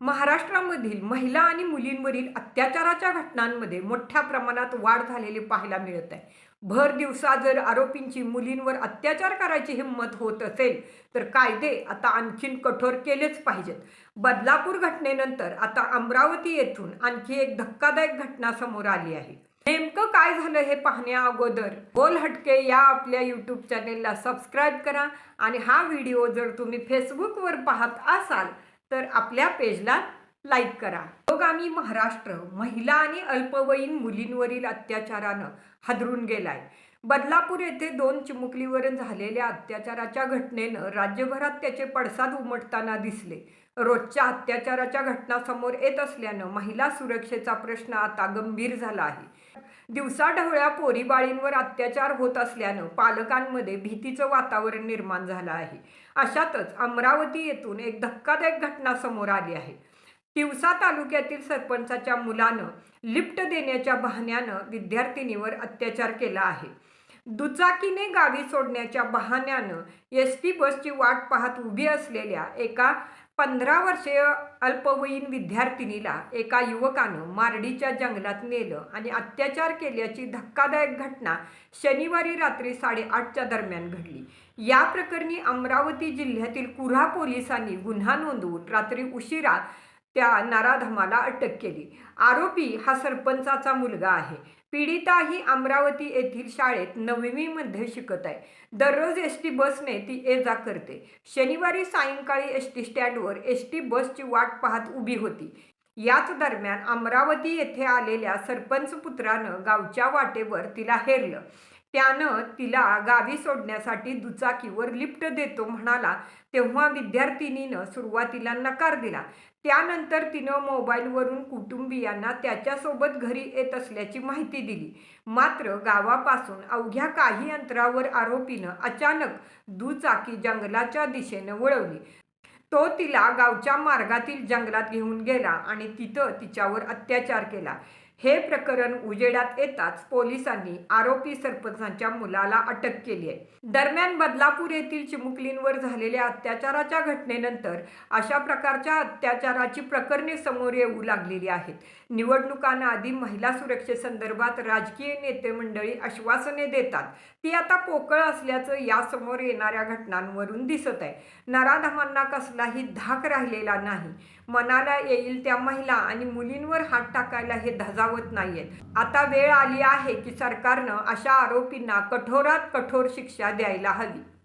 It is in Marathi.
महाराष्ट्रामधील महिला आणि मुलींवरील अत्याचाराच्या घटनांमध्ये मोठ्या प्रमाणात वाढ झालेली पाहायला मिळत आहे. भर दिवसा जर आरोपींची मुलींवर अत्याचार करायची हिंमत होत असेल तर कायदे आता आणखीन कठोर केलेच पाहिजेत. बदलापूर घटनेनंतर आता अमरावती येथून आणखी एक धक्कादायक घटना समोर आली आहे. नेमकं काय झालं हे पाहण्या अगोदर बोल हटके या आपल्या यूट्यूब चॅनेलला सबस्क्राईब करा आणि हा व्हिडिओ जर तुम्ही फेसबुकवर पाहत असाल तर आपल्या पेजला लाईक करा. पुरोगामी महाराष्ट्र महिला आणि अल्पवयीन मुलींवरील अत्याचारानं हादरून गेलाय. बदलापूर येथे दोन चिमुकलीवरून झालेल्या अत्याचाराच्या घटनेनं राज्यभरात त्याचे पडसाद उमटताना दिसले. रोजच्या अत्याचाराच्या घटना समोर येत असल्यानं महिला सुरक्षेचा प्रश्न आता गंभीर झाला आहे. दिवसाढवळ्या पोरीबाळींवर अत्याचार होत असल्यानं पालकांमध्ये भीतीचं वातावरण निर्माण झालं आहे. अशातच अमरावती येथून एक धक्कादायक घटना समोर आली आहे. तिवसा तालुक्यातील सरपंचाच्या मुलानं लिफ्ट देण्याच्या बहाण्यानं विद्यार्थिनीवर अत्याचार केला आहे. दुचाकीने गावी सोडण्याच्या बहाण्यानं एस टी बसची वाट पाहत उभी असलेल्या एका पंधरा वर्षीय अल्पवयीन विद्यार्थिनीला एका युवकानं मारडीच्या जंगलात नेलं आणि अत्याचार केल्याची धक्कादायक घटना शनिवारी रात्री साडेआठच्या दरम्यान घडली. या प्रकरणी अमरावती जिल्ह्यातील कुऱ्हा पोलिसांनी गुन्हा नोंदवून रात्री उशिरा त्या नराधमाला अटक केली. आरोपी हा सरपंचाचा मुलगा आहे. पीडिता ही अमरावती येथील शाळेत नववीमध्ये शिकत आहे. दररोज एस टी बसने ती ये जा करते. शनिवारी सायंकाळी एस टी स्टँडवर एस टी बसची वाट पाहत उभी होती. याच दरम्यान अमरावती येथे आलेल्या सरपंच पुत्रानं गावच्या वाटेवर तिला हेरलं. त्यानं तिला गावी सोडण्यासाठी दुचाकीवर लिफ्ट देतो म्हणाला. तेव्हा विद्यार्थिनीनं सुरुवातीला नकार दिला. त्यानंतर तिनं मोबाईलवरून कुटुंबियांना त्याच्यासोबत घरी येत असल्याची माहिती दिली. मात्र गावापासून अवघ्या काही अंतरावर आरोपीनं अचानक दुचाकी जंगलाच्या दिशेनं वळवली. तो तिला गावच्या मार्गातील जंगलात घेऊन गेला आणि तिथं तिच्यावर अत्याचार केला. हे प्रकरण उजेडात येताच पोलिसांनी आरोपी सरपंचांच्या मुलाला अटक केली आहे. दरम्यान बदलापूर येथील चिमुकलींवर झालेल्या अत्याचाराच्या घटनेनंतर अशा प्रकारच्या अत्याचाराची प्रकरणे समोर येऊ लागलेली आहेत. निवडणुकांना आधी महिला सुरक्षेसंदर्भात राजकीय नेते मंडळी आश्वासने देतात. ती आता पोकळ असल्याचं यासमोर येणाऱ्या घटनांवरून दिसत आहे. नराधमांना कसलाही धाक राहिलेला नाही. मनाला येईल त्या महिला आणि मुलींवर हात टाकायला हे धजा धजावत नाहीयेत. आता वेळ आली आहे की सरकारनं अशा आरोपींना कठोरात कठोर शिक्षा द्यायला हवी.